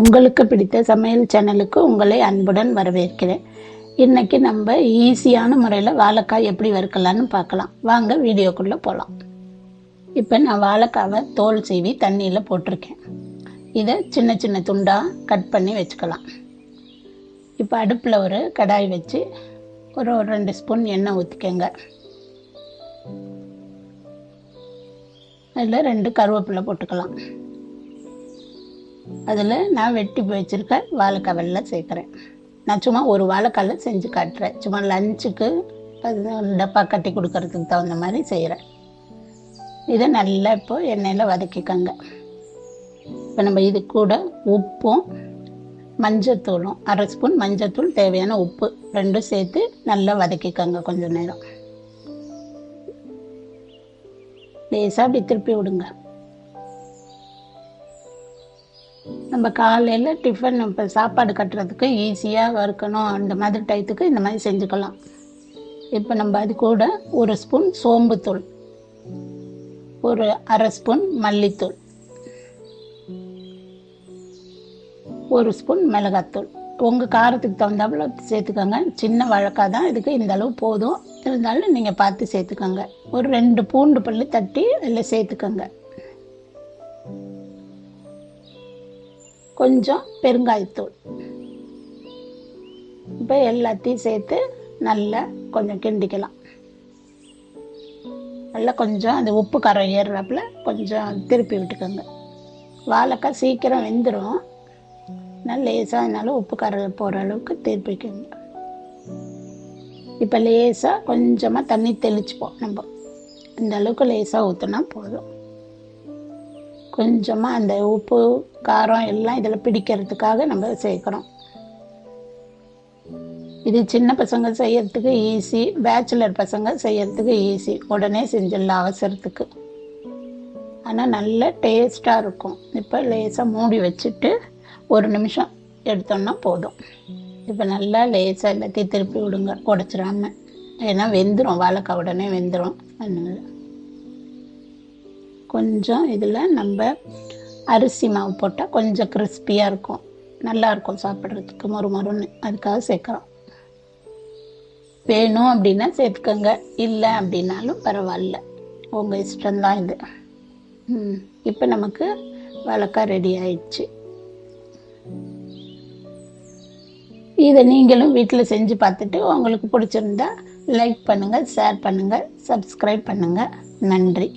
உங்களுக்கு பிடித்த சமையல் சேனலுக்கு உங்களை அன்புடன் வரவேற்கிறேன். இன்றைக்கி நம்ம ஈஸியான முறையில் வாழைக்காய் எப்படி வறுக்கலான்னு பார்க்கலாம். வாங்க வீடியோக்குள்ளே போகலாம் இப்போ நான் வாழைக்காவை தோல் சீவி தண்ணியில் போட்டிருக்கேன். இதை சின்ன சின்ன துண்டாக கட் பண்ணி வச்சுக்கலாம். இப்போ அடுப்பில் ஒரு கடாய் வச்சு ஒரு ஒரு ரெண்டு ஸ்பூன் எண்ணெய் ஊற்றிக்கங்க அதில் ரெண்டு கருவேப்பிலை போட்டுக்கலாம். அதில் நான் வெட்டி வச்சுருக்க வாழைக்காய் வெள்ளை சேர்க்குறேன். நான் சும்மா ஒரு வாழைக்காயில் செஞ்சு காட்டுறேன். சும்மா லஞ்சுக்கு அது டப்பா கட்டி கொடுக்கறதுக்கு தகுந்த மாதிரி செய்கிறேன் இதை நல்லா இப்போ எண்ணெயில் வதக்கிக்கோங்க. இப்போ நம்ம இது கூட உப்பும் மஞ்சத்தூளும் அரை ஸ்பூன் மஞ்சத்தூள் தேவையான உப்பு ரெண்டும் சேர்த்து நல்லா வதக்கிக்கோங்க கொஞ்சம் நேரம். லேசாக அப்படி திருப்பி விடுங்க. நம்ம காலையில் டிஃபன் இப்போ சாப்பாடு கட்டுறதுக்கு ஈஸியாக வறுக்கணும். அந்த மாதிரி டயத்துக்கு இந்த மாதிரி செஞ்சுக்கலாம். இப்போ நம்ம அது கூட ஒரு ஸ்பூன் சோம்புத்தூள். ஒரு அரை ஸ்பூன் மல்லித்தூள். ஒரு ஸ்பூன் மிளகாத்தூள். உங்கள் காரத்துக்கு தகுந்தாப்புல சேர்த்துக்கோங்க. சின்ன வழக்காக தான் இதுக்கு இந்த அளவு போதும். இருந்தாலும் நீங்கள் பார்த்து சேர்த்துக்கோங்க. ஒரு ரெண்டு பூண்டு பல்லு தட்டி அதில் சேர்த்துக்கோங்க. கொஞ்சம் பெருங்காயத்தூள். இப்போ எல்லாத்தையும் சேர்த்து நல்லா கொஞ்சம் கிண்டிக்கலாம். நல்லா கொஞ்சம் அந்த உப்பு காரம் ஏறுறாப்புல கொஞ்சம் திருப்பி விட்டுக்கோங்க. வாழைக்காய் சீக்கிரம் வெந்துடும் நல்லா லேசாக அதனால உப்பு காரம் போகிற அளவுக்கு திருப்பிக்கோங்க. இப்போ லேசாக கொஞ்சமாக தண்ணி தெளிச்சுப்போம் நம்ம. இந்த அளவுக்கு லேசாக ஊற்றினா போதும். கொஞ்சமாக அந்த உப்பு காரம் எல்லாம் இதில் பிடிக்கிறதுக்காக நம்ம சேர்க்குறோம். இது சின்ன பசங்க செய்யறதுக்கு ஈஸி பேச்சுலர் பசங்க செய்யறதுக்கு ஈஸி உடனே செஞ்சிடலாம் அவசரத்துக்கு. ஆனால் நல்ல டேஸ்ட்டாக இருக்கும். இப்போ லேசாக மூடி வச்சுட்டு ஒரு நிமிஷம் எடுத்தோம்னா போதும். இப்போ நல்லா லேசாக எல்லாத்தையும் திருப்பி விடுங்க உடச்சிடாம ஏன்னா வெந்துடும் வாழைக்காய் உடனே வெந்துடும் அதனால. கொஞ்சம் இதில் நம்ம அரிசி மாவு போட்டால் கொஞ்சம் கிறிஸ்பியாக இருக்கும். நல்லா இருக்கும் சாப்பிட்றதுக்கு மொறு மொறுன்னு. அதுக்காக சேர்க்குறோம். வேணும் அப்படின்னா சேர்த்துக்கோங்க. இல்லை அப்படின்னாலும் பரவாயில்ல. உங்கள் இஷ்டம்தான் இது. ம் இப்போ நமக்கு வழக்காக ரெடி ஆயிடுச்சு. இதை நீங்களும் வீட்டில் செஞ்சு பார்த்துட்டு உங்களுக்கு பிடிச்சிருந்தா லைக் பண்ணுங்கள் ஷேர் பண்ணுங்கள் சப்ஸ்கிரைப் பண்ணுங்கள் நன்றி.